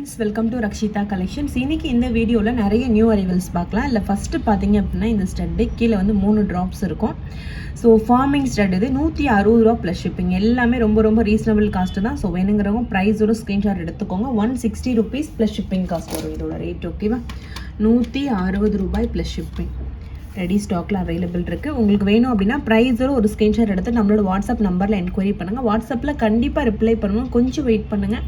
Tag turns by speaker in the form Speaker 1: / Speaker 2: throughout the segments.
Speaker 1: Welcome to Rakshitha collections இன்னைக்கு இந்த வீடியோவில் நிறைய நியூ அரைவல்ஸ் பார்க்கலாம். இல்லை ஃபஸ்ட்டு பார்த்தீங்க அப்படின்னா இந்த ஸ்டட்டு கீழே வந்து மூணு ட்ராப்ஸ் இருக்கும். ஸோ ஃபார்மிங் ஸ்டட் இது நூற்றி அறுபது ரூபா ப்ளஸ் ஷிப்பிங் எல்லாமே ரொம்ப ரொம்ப ரீசனபிள் காஸ்ட்டு தான். ஸோ வேணுங்கிறவங்க ப்ரைஸோட ஸ்க்ரீன்ஷாட் எடுத்துக்கோங்க. One sixty rupees plus shipping cost வரும் இதோட ரேட் ஓகேவா நூற்றி அறுபது ரூபாய் ப்ளஸ் ஷிப்பிங் ரெடி ஸ்டாக்கில் அவைலபிள் இருக்குது உங்களுக்கு வேணும் அப்படின்னா ப்ரைஸோட ஒரு ஸ்க்ரீன்ஷாட் எடுத்து நம்மளோட வாட்ஸ்அப் நம்பரில் என்கொயரி பண்ணுங்கள் வாட்ஸ்அப்பில் கண்டிப்பாக ரிப்ளை பண்ணணும் கொஞ்சம் வெயிட் பண்ணுங்கள்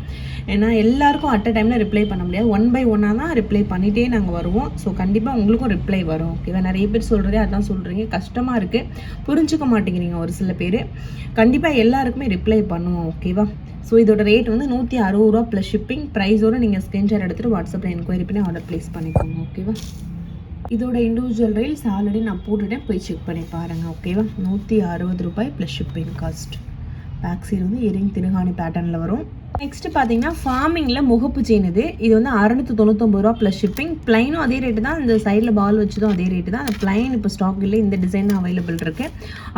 Speaker 1: ஏன்னா எல்லாருக்கும் அட் அ டைமில் ரிப்ளை பண்ண முடியாது. ஒன் பை ஒன்னாக தான் ரிப்ளை பண்ணிகிட்டே நாங்கள் வருவோம். ஸோ கண்டிப்பாக உங்களுக்கும் ரிப்ளை வரும். ஓகேவா நிறைய பேர் சொல்கிறதே அதான் சொல்கிறீங்க கஷ்டமாக இருக்குது புரிஞ்சுக்க மாட்டேங்கிறீங்க ஒரு சில பேர். கண்டிப்பாக எல்லாருக்குமே ரிப்ளை பண்ணுவோம். ஓகேவா ஸோ இதோட ரேட் வந்து நூற்றி அறுபது ரூபா ப்ளஸ் ஷிப்பிங் ப்ரைஸோடு நீங்கள் ஸ்க்ரீன்ஷாட் எடுத்துகிட்டு வாட்ஸ்அப்பில் என்கொயரி பண்ணி ஆர்டர் ப்ளேஸ் பண்ணிக்கோங்க. ஓகேவா இதோட இண்டிவிஜுவல் ரீல்ஸ் ஆல்ரெடி நான் போட்டுட்டேன். போய் செக் பண்ணி பாருங்கள் ஓகேவா நூற்றி அறுபது ரூபாய் plus shipping cost back side வந்து எரிங் திருகாணி பேட்டர்னில் வரும். நெக்ஸ்ட் பார்த்தீங்கன்னா ஃபார்மிங்கில் முகப்பு செயின் இது. இது வந்து அறுநூத்தி தொண்ணூத்தொம்பது ரூபா ப்ளஸ் ஷிப்பிங் ப்ளைனும் அதே ரேட்டு தான். இந்த சைடில் பால் வச்சதும் அதே ரேட்டு தான். அந்த ப்ளைன் இப்போ ஸ்டாக் இல்லை. இந்த டிசைன் அவைலபிள் இருக்கு.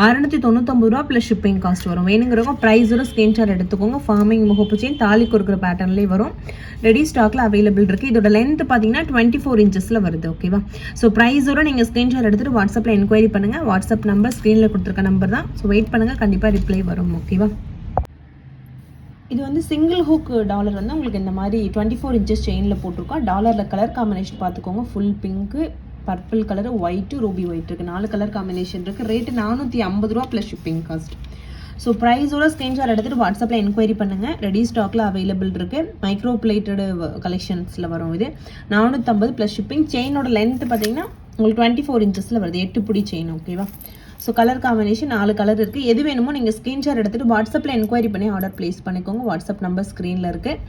Speaker 1: அறுநூத்தி தொண்ணூத்தொம்பது ரூபா ப்ளஸ் ஷிப்பிங் காஸ்ட் வரும். வேணுங்கிறவங்க ப்ரைஸோட ஸ்கிரீன்ஷாட் எடுத்துக்கோங்க. ஃபார்மிங் முகப்பு செயின் தாலி கொடுக்குற பேட்டர்ன்லேயே வரும். ரெடி ஸ்டாக்கில் அவைலபிள் இருக்குது இதோட லென்த் பார்த்தீங்கன்னா டுவெண்ட்டி ஃபோர் இன்ச்சஸில் வருது. ஓகேவா ஸோ ப்ரைஸோட நீங்கள் ஸ்க்ரீன்ஷாட் எடுத்துகிட்டு வாட்ஸ்அப்பில் என்கொயரி பண்ணுங்கள் வாட்ஸ்அப் நம்பர் ஸ்க்ரீனில் கொடுத்துருக்க நம்பர் தான். ஸோ வெயிட் பண்ணுங்கள் கண்டிப்பாக ரிப்ளை வரும். ஓகேவா இது வந்து சிங்கிள் ஹூக் டாலர் வந்து உங்களுக்கு இந்த மாதிரி டுவெண்ட்டி ஃபோர் இன்ச்சஸ் செயினில் போட்டிருக்கோம். டாலரில் கலர் காம்பினேஷன் பார்த்துக்கோங்க. Full pink purple colour white ruby white இருக்குது நாலு கலர் காம்பினேஷன் இருக்குது ரேட்டு நானூற்றி ஐம்பது ரூபா ப்ளஸ் ஷிப்பிங் காஸ்ட் ஸோ ப்ரைஸோட ஸ்க்ரீன்ஷாட் எடுத்துகிட்டு வாட்ஸ்அப்பில் என்கொயரி பண்ணுங்கள் ரெடி ஸ்டாக்கில் அவைலபிள் இருக்குது மைக்ரோ பிளேட்டடு கலெக்ஷன்ஸில் வரும் இது. நானூற்றம்பது ப்ளஸ் ஷிப்பிங் செயினோட லென்த் பார்த்தீங்கன்னா உங்களுக்கு டுவெண்ட்டி ஃபோர் இன்ச்சஸில் வருது. எட்டு பிடி செயின் ஓகேவா ஸோ கலர் காம்பினேஷன் நாலு கலர் இருக்குது எது வேணுமோ நீங்கள் ஸ்க்ரீன்ஷாட் எடுத்துகிட்டு வாட்ஸ்அப்பில் என்கொயரி பண்ணி ஆர்டர் ப்ளேஸ் பண்ணிக்கோங்க. வாட்ஸ்அப் நம்பர் ஸ்க்ரீனில் இருக்குது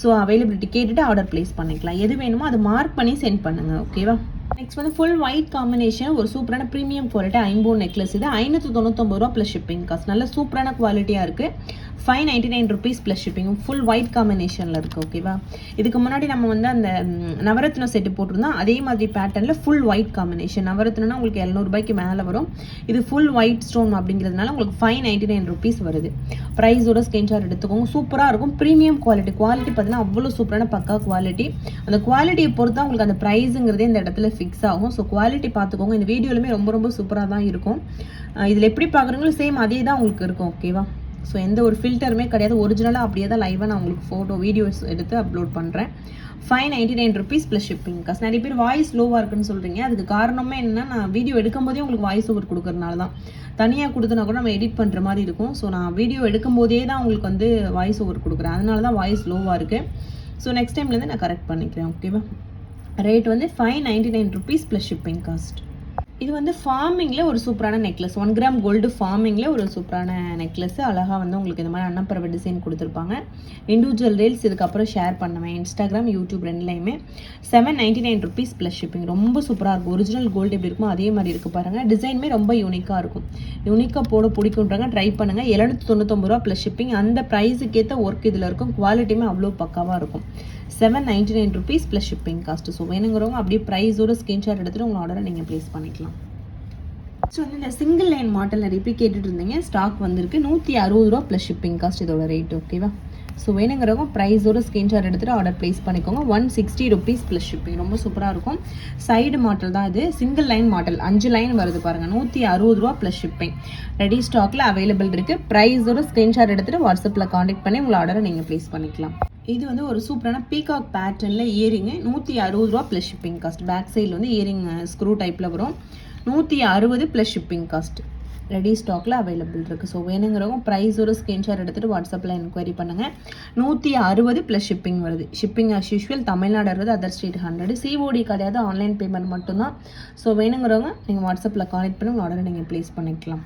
Speaker 1: ஸோ அவைலபிலிட்டி கேட்டுட்டு ஆர்டர் ப்ளேஸ் பண்ணிக்கலாம். எது வேணுமோ அதை மார்க் பண்ணி சென்ட் பண்ணுங்கள் ஓகேவா நெக்ஸ்ட் வந்து ஃபுல் ஒயிட் காம்பினேஷன் ஒரு சூப்பரான ப்ரீமியம் குவாலிட்டி ஐம்போ நெக்லஸ் இது. ஐநூற்றி தொண்ணூத்தொம்பது ரூபா ப்ளஸ் ஷிப்பிங் காஸ்ட் நல்ல சூப்பரான குவாலிட்டியாக இருக்குது five ninety nine rupees plus shipping full white காம்பினேஷனில் இருக்குது ஓகேவா இதுக்கு முன்னாடி நம்ம வந்து அந்த நவரத்னம் செட்டு போட்டிருந்தோம் அதே மாதிரி பேட்டர்னில் ஃபுல் ஒயிட் காம்பினேஷன் நவரத்னா உங்களுக்கு எழுநூறுபாய்க்கு மேலே வரும். இது ஃபுல் ஒயிட் ஸ்டோன் அப்படிங்கிறதுனால உங்களுக்கு ஃபைவ் நைன்டி நைன் ருபீஸ் வருது ப்ரைஸோட ஸ்கிரீன்ஷாட் எடுத்துக்கோங்க. சூப்பராக இருக்கும். ப்ரீமியம் குவாலிட்டி குவாலிட்டி பார்த்தீங்கன்னா அவ்வளோ சூப்பரான பக்கா குவாலிட்டி அந்த குவாலிட்டியை பொறுத்து உங்களுக்கு அந்த ப்ரைஸுங்கிறதே இந்த இடத்துல ஃபிக்ஸ் ஆகும். ஸோ குவாலிட்டி பார்த்துக்கோங்க. இந்த வீடியோலுமே ரொம்ப ரொம்ப சூப்பராக தான் இருக்கும். இதில் எப்படி பார்க்குறீங்களோ சேம் அதே தான் உங்களுக்கு இருக்கும் ஓகேவா ஸோ எந்த ஒரு ஃபில்டருமே கிடையாது. ஒரிஜினலாக அப்படியே தான் லைவாக நான் உங்களுக்கு ஃபோட்டோ வீடியோஸ் எடுத்து அப்லோட் பண்ணுறேன் five ninety nine rupees plus shipping காசு நிறைய பேர் வாய்ஸ் லோவாக இருக்குன்னு சொல்கிறீங்க அதுக்கு காரணமே என்னன்னா நான் வீடியோ எடுக்கும் போதே உங்களுக்கு வாய்ஸ் ஓவர் கொடுக்கறனால தான். தனியாக கொடுத்தனா கூட நம்ம எடிட் பண்ணுற மாதிரி இருக்கும். ஸோ நான் வீடியோ எடுக்கும் போதே தான் உங்களுக்கு வந்து வாய்ஸ் ஓவர் கொடுக்குறேன். அதனால தான் வாய்ஸ் லோவாக இருக்குது ஸோ நெக்ஸ்ட் டைம்லேருந்து நான் கரெக்ட் பண்ணிக்கிறேன். ஓகேவா ரேட் வந்து five ninety nine rupees plus shipping cost இது வந்து ஃபார்மிங்கில் ஒரு சூப்பரான நெக்லஸ் ஒன் கிராம் கோல்டு ஃபார்மிங்கில் ஒரு சூப்பரான நெக்லஸ் அழகாக வந்து உங்களுக்கு இந்த மாதிரி அன்னப்பறவை டிசைன் கொடுத்துருப்பாங்க. இண்டிவிஜுவல் ரீல்ஸ் இதுக்கப்புறம் ஷேர் பண்ணுவேன். Instagram YouTube ரெண்டுலையுமே. Seven ninety nine rupees plus shipping ரொம்ப சூப்பராக இருக்கும். ஒரிஜினல் கோல்டு எப்படி இருக்குமோ அதே மாதிரி இருக்குது பாருங்கள் டிசைனுமே ரொம்ப யூனிக்காக இருக்கும். யூனிக்காக போட பிடிக்குன்றாங்க ட்ரை பண்ணுங்கள் எழுநூற்றி தொண்ணூத்தொம்பது ரூபா ப்ளஸ் ஷிப்பிங் அந்த ப்ரைஸுக்கேற்ற ஒர்க் இதில் இருக்கும். குவாலிட்டியுமே அவ்வளோ பக்காவாக இருக்கும். Seven ninety nine rupees plus shipping cost so வேணுங்கிறவங்க அப்படியே ப்ரைஸோட ஸ்க்ரீன்ஷாட் எடுத்துகிட்டு உங்கள் ஆர்டரை நீங்கள் ப்ளேஸ் பண்ணிக்கலாம். ஸோ வந்து இந்த சிங்கிள் லைன் மாடல் நிறைய கேட்டுட்டு இருந்தீங்க. ஸ்டாக் வந்திருக்கு. நூற்றி அறுபது ரூபா ப்ளஸ் ஷிப்பிங் காஸ்ட் இதோட ரேட் ஓகேவா ஸோ வேணுங்கிறவங்க ப்ரைஸோட ஸ்க்ரீன்ஷாட் எடுத்துகிட்டு ஆர்டர் ப்ளேஸ் பண்ணிக்கோங்க. One sixty rupees plus shipping ரொம்ப சூப்பராக இருக்கும். சைடு மாடல் தான் இது. சிங்கிள் லைன் மாடல் அஞ்சு லைன் வருது பாருங்கள் நூற்றி அறுபது ரூபா ப்ளஸ் ஷிப்பிங் ரெடி ஸ்டாக்கில் அவைலபிள் இருக்குது ப்ரைஸோட ஸ்க்ரீன்ஷாட் எடுத்துகிட்டு வாட்ஸ்அப்பில் காண்டாக்ட் பண்ணி உங்கள் ஆர்டரை நீங்கள் ப்ளேஸ் பண்ணிக்கலாம். இது வந்து ஒரு சூப்பரான பீகாக் பேட்டர்னில் இயரிங்கு நூற்றி அறுபது ரூபா ப்ளஸ் ஷிப்பிங் காஸ்ட் பேக் சைடில் வந்து இயரிங் ஸ்க்ரூ டைப்பில் வரும். நூற்றி அறுபது ப்ளஸ் ஷிப்பிங் காஸ்ட் ரெடி ஸ்டாக்கில் அவைலபிள் இருக்குது ஸோ வேணுங்கிறவங்க ப்ரைஸோட ஸ்க்ரீன்ஷாட் எடுத்துகிட்டு வாட்ஸ்அப்பில் என்கொயரி பண்ணுங்கள் நூற்றி அறுபது ப்ளஸ் ஷிப்பிங் வருது. ஷிப்பிங் அஸ் யூஷுவல் தமிழ்நாடு இருக்குது அதர் ஸ்டேட் ஹண்ட்ரட் சிஓடி கிடையாது ஆன்லைன் பேமெண்ட் மட்டும்தான். ஸோ வேணுங்கிறவங்க நீங்கள் வாட்ஸ்அப்பில் கான்டெக்ட் பண்ணி உங்கள் ஆர்டரை நீங்கள் ப்ளேஸ் பண்ணிக்கலாம்.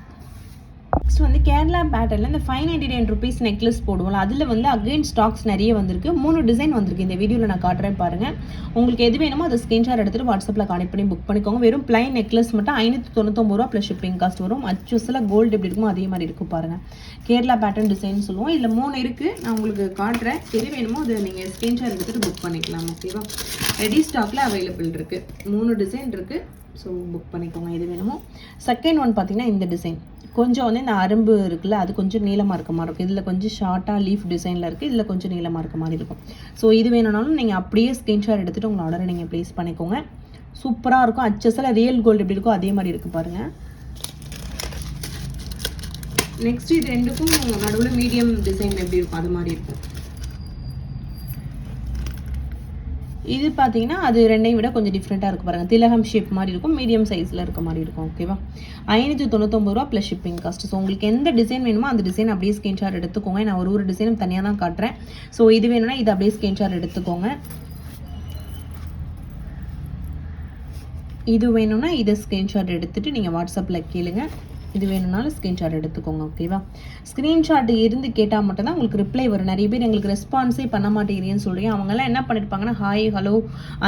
Speaker 1: நெக்ஸ்ட் வந்து கேரளா பேட்டர்ல இந்த five ninety nine rupees necklace போடுவோம் அதில் வந்து அகைன் ஸ்டாக்ஸ் நிறைய வந்திருக்கு. மூணு டிசைன் வந்திருக்கு. இந்த வீடியோவில் நான் காட்டுறேன் பாருங்க. உங்களுக்கு எது வேணுமோ அதை ஸ்கிரீன்ஷாட் எடுத்துட்டு வாட்ஸ்அப்பில் கனெக்ட் பண்ணி புக் பண்ணிக்கோங்க. வெறும் பிளைன் நெக்லஸ் மட்டும் ஐநூற்றி தொண்ணூத்தொம்பது ரூபா ப்ளஸ் ஷிப்பிங் காஸ்ட் வரும். அச்சுஸில் கோல்டு எப்படி இருக்குமோ அதே மாதிரி இருக்கும் பாருங்க. கேரளா பேட்டர்ன் டிசைன் சொல்லுவோம். இதில் மூணு இருக்குது நான் உங்களுக்கு காட்டுறேன். எது வேணுமோ அதை நீங்கள் ஸ்கிரீன்ஷாட் எடுத்துட்டு புக் பண்ணிக்கலாம். ஓகேவா ரெடி ஸ்டாக்ல அவைலபிள் இருக்குது மூணு டிசைன் இருக்குது ஸோ புக் பண்ணிக்கோங்க. எது வேணுமோ. செகண்ட் ஒன் பார்த்தீங்கன்னா இந்த டிசைன் கொஞ்சம் வந்து இந்த அரும்பு இருக்குல்ல அது கொஞ்சம் நீளமாக இருக்க மாதிரி இருக்கும். இதில் கொஞ்சம் ஷார்ட்டாக லீஃப் டிசைனில் இருக்குது இதில் கொஞ்சம் நீளமாக இருக்க மாதிரி இருக்கும். ஸோ இது வேணும்னாலும் நீங்கள் அப்படியே ஸ்க்ரீன்ஷாட் எடுத்துகிட்டு உங்கள் ஆர்டரை நீங்கள் ப்ளேஸ் பண்ணிக்கோங்க. சூப்பராக இருக்கும். அச்சஸில் ரியல் கோல்டு எப்படி இருக்கோ அதே மாதிரி இருக்குது பாருங்கள் நெக்ஸ்ட் இது ரெண்டுக்கும் நடுவில் மீடியம் டிசைன் எப்படி இருக்கும் அது மாதிரி இருக்கும். இது பார்த்தீங்கன்னா அது ரெண்டையும் விட கொஞ்சம் டிஃப்ரெண்ட்டாக இருக்கும் பாருங்கள் திலகம் ஷேப் மாதிரி இருக்கும் மீடியம் சைஸில் இருக்க மாதிரி இருக்கும் ஓகேவா ஐநூற்றி தொண்ணூத்தொம்பது ரூபா ப்ளஸ் ஷிப்பிங் காஸ்ட் ஸோ உங்களுக்கு எந்த டிசைன் வேணுமோ அந்த டிசைன் அப்படியே ஸ்கிரீன்ஷாட் எடுத்துக்கோங்க. நான் ஒரு ஒரு டிசைனும் தனியாக தான் காட்டுறேன். ஸோ இது வேணும்னா இது அப்படியே ஸ்கிரீன்ஷாட் எடுத்துக்கோங்க. இது வேணும்னா இதை ஸ்க்ரீன்ஷாட் எடுத்துகிட்டு நீங்கள் வாட்ஸ்அப்பில் கேளுங்கள் இது வேணும்னாலும் ஸ்க்ரீன்ஷாட் எடுத்துக்கோங்க ஓகேவா ஸ்க்ரீன்ஷாட் இருந்து கேட்டால் மட்டும்தான் உங்களுக்கு ரிப்ளை வரும். நிறைய பேர் எங்களுக்கு ரெஸ்பான்ஸே பண்ண மாட்டேங்கிறீங்கன்னு சொல்கிறீங்க அவங்கெல்லாம் என்ன பண்ணியிருப்பாங்கன்னா ஹாய் ஹலோ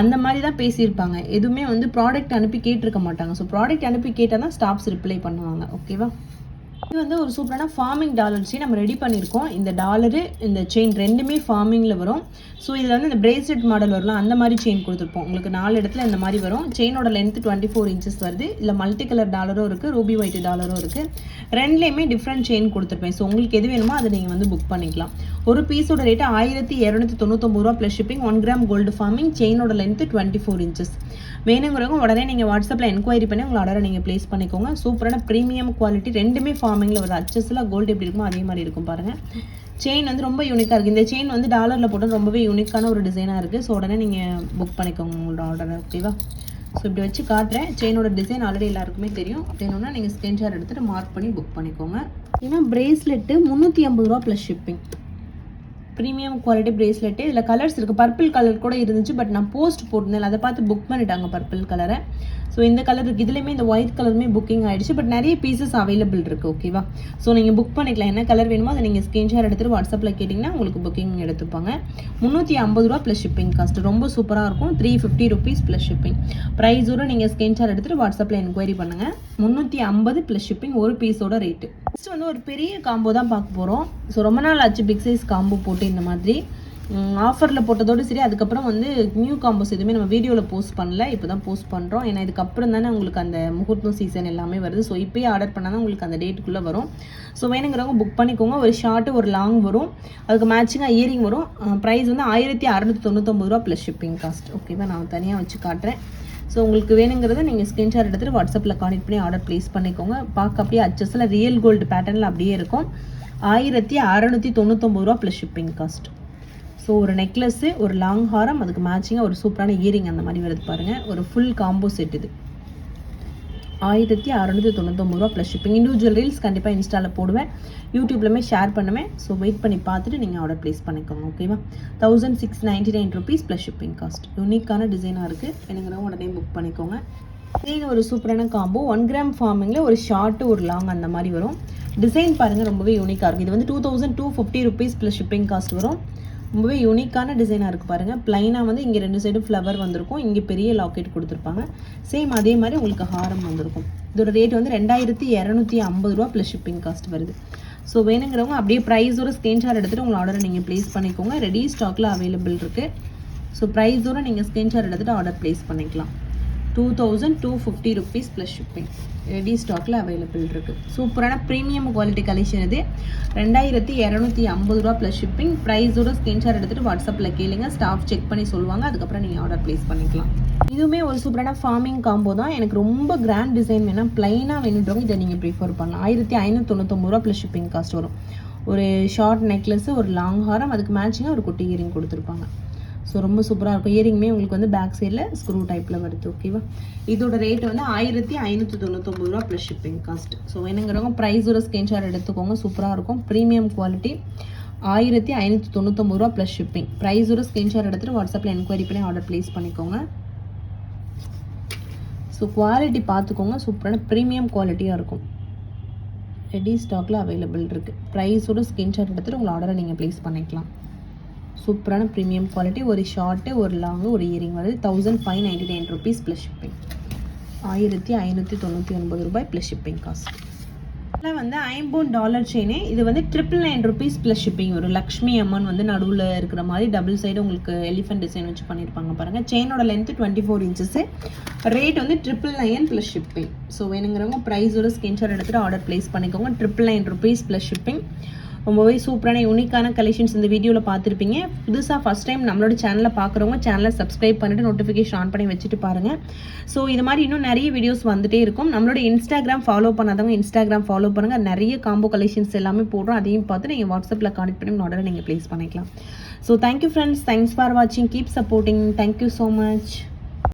Speaker 1: அந்த மாதிரி தான் பேசியிருப்பாங்க. எதுவுமே வந்து ப்ராடக்ட் அனுப்பி கேட்டிருக்க மாட்டாங்க. ஸோ ப்ராடக்ட் அனுப்பி கேட்டால் தான் ஸ்டாஃப்ஸ் ரிப்ளை பண்ணுவாங்க ஓகேவா இது வந்து ஒரு சூப்பரான ஃபார்மிங் டாலர்ஸையும் நம்ம ரெடி பண்ணியிருக்கோம். இந்த டாலரு இந்த செயின் ரெண்டுமே ஃபார்மிங்கில் வரும். ஸோ இதில் வந்து இந்த பிரேஸ்லெட் மாடல் வரலாம் அந்த மாதிரி செயின் கொடுத்துருப்போம். உங்களுக்கு நாலு இடத்துல இந்த மாதிரி வரும். செயினோட லென்த் டுவெண்ட்டி ஃபோர் இன்ச்சஸ் வருது. இல்லை மல்டி கலர் டாலரும் இருக்குது ரூபி ஒயிட் டாலரும் இருக்குது ரெண்டுலேயுமே டிஃப்ரெண்ட் செயின் கொடுத்துருப்பேன். ஸோ உங்களுக்கு எது வேணுமோ அதை நீங்கள் வந்து புக் பண்ணிக்கலாம். ஒரு பீஸோட ரேட்டு ஆயிரத்தி இரநூத்தி தொண்ணூத்தொம்பது ரூபா plus shipping one gram gold forming செயினோட length twenty four inches வேணுங்கிறவங்க உடனே நீங்கள் வாட்ஸ்அப்பில் என்கொயரி பண்ணி உங்கள் ஆர்டரை நீங்கள் ப்ளேஸ் பண்ணிக்கோங்க. சூப்பரான ப்ரீமியம் குவாலிட்டி ரெண்டுமே ஃபார்மிங்கில் வருது அச்சஸ்லாம் கோல்டு எப்படி இருக்குமோ அதே மாதிரி இருக்கும் பாருங்கள் செயின் வந்து ரொம்ப யூனிக்காக இருக்குது இந்த செயின் வந்து டாலரில் போட்டு ரொம்பவே யூனிக்கான ஒரு டிசைனாக இருக்குது ஸோ உடனே நீங்கள் புக் பண்ணிக்கோங்க உங்களோட ஆர்டரை ஓகேவா ஸோ இப்படி வச்சு காட்டுறேன். செயினோட டிசைன் ஆல்ரெடி எல்லாருக்குமே தெரியும். அப்படின்னா நீங்கள் ஸ்க்ரீன்ஷாட் எடுத்துகிட்டு மார்க் பண்ணி புக் பண்ணிக்கோங்க. ஏன்னா ப்ரேஸ்லெட்டு முந்நூற்றி ஐம்பது ரூபா plus shipping premium quality bracelet இதில் கலர்ஸ் இருக்குது பர்பிள் கலர் கூட இருந்துச்சு பட் நான் போஸ்ட் போட்டிருந்தேன். அதை பார்த்து புக் பண்ணிட்டாங்க பர்பிள் கலரை ஸோ இந்த கலர் இருக்குது இதுலேயுமே இந்த ஒயிட் கலருமே புக்கிங் ஆகிடுச்சு பட் நிறைய பீசஸ் அவைலபிள் இருக்குது ஓகேவா ஸோ நீங்கள் புக் பண்ணிக்கலாம். என்ன கலர் வேணுமோ அதை நீங்கள் ஸ்க்ரீன்ஷாட் எடுத்துகிட்டு வாட்ஸ்அப்பில் கேட்டிங்கன்னா உங்களுக்கு புக்கிங் எடுத்துப்பாங்க. முந்நூற்றி ஐம்பது ரூபா ப்ளஸ் ஷிப்பிங் காஸ்ட் ரொம்ப சூப்பராக இருக்கும். Three fifty rupees plus shipping ப்ரைஸோட நீங்கள் ஸ்க்ரீன்ஷாட் எடுத்துகிட்டு வாட்ஸ்அப்பில் என்கொயரி பண்ணுங்கள் முந்நூற்றி ஐம்பது ப்ளஸ் ஷிப்பிங் ஒரு பீஸோட ரேட்டு நெக்ஸ்ட் வந்து ஒரு பெரிய காம்போ தான் பார்க்க போகிறோம் ஸோ ரொம்ப நாள் ஆச்சு பிக் சைஸ் காம்போ போட்டு இந்த மாதிரி. ஆஃபரில் போட்டதோடு சரி அதுக்கப்புறம் வந்து நியூ காம்போஸ் எதுவுமே நம்ம வீடியோவில் போஸ்ட் பண்ணல. இப்போ தான் போஸ்ட் பண்ணுறோம் ஏன்னா இதுக்கப்புறம் தானே உங்களுக்கு அந்த முகூர்த்தம் சீசன் எல்லாமே வருது. ஸோ இப்போயே ஆர்டர் பண்ணால் தான் உங்களுக்கு அந்த டேட்டுக்குள்ளே வரும். ஸோ வேணுங்கிறவங்க புக் பண்ணிக்கோங்க. ஒரு ஷார்ட்டு ஒரு லாங் வரும். அதுக்கு மேட்சிங்காக இயரிங் வரும். ப்ரைஸ் வந்து ஆயிரத்தி அறநூற்றி தொண்ணூத்தொம்பது ரூபா ப்ளஸ் ஷிப்பிங் காஸ்ட் ஓகேவா நான் தனியாக வச்சு காட்டுறேன். ஸோ உங்களுக்கு வேணுங்கிறத நீங்கள் ஸ்க்ரீன்ஷாட் எடுத்துகிட்டு வாட்ஸ்அப்பில் கான்டெக்ட் பண்ணி ஆர்டர் ப்ளேஸ் பண்ணிக்கோங்க. பார்க்க அப்படியே அச்சஸில் ரியல் கோல்டு பேட்டர்னில் அப்படியே இருக்கும். ஆயிரத்தி அறநூற்றி தொண்ணூத்தொம்பது ரூபா ப்ளஸ் ஷிப்பிங் காஸ்ட் ஸோ ஒரு நெக்லஸ்ஸு ஒரு லாங் ஹாரம் அதுக்கு மேட்சிங்காக ஒரு சூப்பரான இயரிங் அந்த மாதிரி வருது பாருங்கள் ஒரு ஃபுல் காம்போ செட் இது. ஆயிரத்தி அறநூற்றி தொண்ணூத்தொம்பது ரூபா ப்ளஸ் ஷிப்பிங் இண்டிவிஜுவல் ரீல்ஸ் கண்டிப்பாக இன்ஸ்டாவில் போடுவேன். யூடியூப்லையுமே ஷேர் பண்ணுவேன். ஸோ வெயிட் பண்ணி பார்த்துட்டு நீங்கள் ஆர்டர் ப்ளேஸ் பண்ணிக்கோங்க ஓகேவா thousand six ninety nine rupees plus shipping cost யூனிக்கான டிசைனாக இருக்குது எனக்குறவங்க உடனே புக் பண்ணிக்கோங்க. இது ஒரு சூப்பரான காம்போ ஒன் கிராம் ஃபார்மிங்கில் ஒரு ஷார்ட்டு ஒரு லாங் அந்த மாதிரி வரும். டிசைன் பாருங்கள் ரொம்பவே யூனிக்காக இருக்குது இது வந்து two thousand two fifty rupees plus shipping cost வரும். ரொம்பவே யூனிக்கான டிசைனாக இருக்குது பாருங்கள் ப்ளைனாக வந்து இங்கே ரெண்டு சைடும் ஃப்ளவர் வந்திருக்கும். இங்கே பெரிய லாக்கெட் கொடுத்துருப்பாங்க. சேம் அதே மாதிரி உங்களுக்கு ஹாரம் வந்திருக்கும். இதோட ரேட் வந்து ரெண்டாயிரத்தி இரநூத்தி ஐம்பது ரூபா ப்ளஸ் ஷிப்பிங் காஸ்ட் வருது. ஸோ வேணுங்கிறவங்க அப்படியே ப்ரைஸோட ஸ்க்ரீன்ஷாட் எடுத்துகிட்டு உங்கள் ஆர்டரை நீங்கள் ப்ளேஸ் பண்ணிக்கோங்க. ரெடி ஸ்டாக்கில் அவைலபிள் இருக்குது ஸோ ப்ரைஸோட நீங்கள் ஸ்க்ரீன்ஷாட் எடுத்துகிட்டு ஆர்டர் ப்ளேஸ் பண்ணிக்கலாம். Two thousand two fifty rupees plus shipping ready ஸ்டாக்கில் அவைலபிள் இருக்குது சூப்பரான ப்ரீமியம் குவாலிட்டி கலெக்ஷன் இது. ரெண்டாயிரத்தி இரநூத்தி ஐம்பது ரூபா ப்ளஸ் ஷிப்பிங் ப்ரைஸோட ஸ்க்ரீன்ஷாட் எடுத்துகிட்டு வாட்ஸ்அப்பில் கேளுங்க. ஸ்டாஃப் செக் பண்ணி சொல்லுவாங்க. அதுக்கப்புறம் நீங்கள் ஆர்டர் ப்ளேஸ் பண்ணிக்கலாம். இதுவுமே ஒரு சூப்பரான ஃபார்மிங் காம்போ தான். எனக்கு ரொம்ப கிராண்ட் டிசைன் வேணால் ப்ளைனாக வேணுன்றவங்க இதை நீங்கள் ப்ரிஃபர் பண்ணலாம். ஆயிரத்தி ஐநூற்றி தொண்ணூத்தொம்பது ரூபா ப்ளஸ் ஷிப்பிங் காஸ்ட் வரும். ஒரு ஷார்ட் நெக்லஸ் ஒரு லாங் ஹாரம் அதுக்கு மேட்சிங்காக ஒரு குட்டி இயரிங் கொடுத்துருப்பாங்க. ஸோ ரொம்ப சூப்பராக இருக்கும். இயரிங்குமே உங்களுக்கு வந்து பேக் சைடில் ஸ்க்ரூ டைப்பில் வருது ஓகேவா இதோட ரேட் வந்து ஆயிரத்தி ஐநூற்றி தொண்ணூத்தொம்பது ரூபா ப்ளஸ் ஷிப்பிங் காஸ்ட் ஸோ என்னங்கிறவங்க ப்ரைஸோட ஸ்க்ரீன்ஷாட் எடுத்துக்கோங்க. சூப்பராக இருக்கும். ப்ரீமியம் குவாலிட்டி ஆயிரத்தி ஐநூற்றி தொண்ணூத்தொம்பது ரூபா ப்ளஸ் ஷிப்பிங் ப்ரைஸோட ஸ்க்ரீன்ஷாட் எடுத்துகிட்டு வாட்ஸ்அப்பில் என்கொயரி பண்ணி ஆர்டர் ப்ளேஸ் பண்ணிக்கோங்க. ஸோ குவாலிட்டி பார்த்துக்கோங்க. சூப்பரான ப்ரீமியம் குவாலிட்டியாக இருக்கும். ரெடி ஸ்டாக்கில் அவைலபிள் இருக்குது ப்ரைஸோட ஸ்கிரீன்ஷாட் எடுத்துகிட்டு உங்கள் ஆர்டரை நீங்கள் ப்ளேஸ் பண்ணிக்கலாம். சூப்பரான ப்ரீமியம் குவாலிட்டி ஒரு ஷார்ட்டு ஒரு லாங்கு ஒரு இயரிங் வருது. Thousand five ninety nine rupees plus shipping ஆயிரத்தி ஐநூற்றி தொண்ணூற்றி ஒன்பது ரூபாய் ப்ளஸ் ஷிப்பிங் காஸ்ட் இதில் வந்து ஐம்பூன் டாலர் செயினு இது வந்து triple nine rupees plus shipping ஒரு லக்ஷ்மி அம்மன் வந்து நடுவில் இருக்கிற மாதிரி டபுள் சைடு உங்களுக்கு எலிஃபென்ட் டிசைன் வச்சு பண்ணியிருப்பாங்க பாருங்கள் செயினோட length twenty four inches rate வந்து triple nine plus shipping so வேணுங்கிறவங்க ப்ரைஸோட ஸ்கிரீன்ஷாட் எடுத்துகிட்டு ஆர்டர் ப்ளேஸ் பண்ணிக்கோங்க. Triple nine rupees plus shipping ரொம்பவே சூப்பரான யூனிக்கான கலெக்ஷன்ஸ் இந்த வீடியோவில் பார்த்துருப்பீங்க. புதுசாக ஃபஸ்ட் டைம் நம்மளோட சேனலை பார்க்குறவங்க சேனலை சப்ஸ்கிரைப் பண்ணிட்டு நோட்டிஃபிகேஷன் ஆன் பண்ணி வச்சுட்டு பாருங்கள் ஸோ இது மாதிரி இன்னும் நிறைய வீடியோஸ் வந்துட்டே இருக்கும். நம்மளோட இன்ஸ்டாகிராம் ஃபாலோ பண்ணாதவங்க இன்ஸ்டாகிராம் ஃபாலோ பண்ணுங்கள் நிறைய காம்போ கலெக்ஷன்ஸ் எல்லாமே போடுறோம். அதையும் பார்த்து நீங்கள் வாட்ஸ்அப்பில் கான்டெக்ட் பண்ணி ஆர்டரை நீங்கள் ப்ளேஸ் பண்ணிக்கலாம். So thank you friends thanks for வாட்சிங் keep supporting thank you so much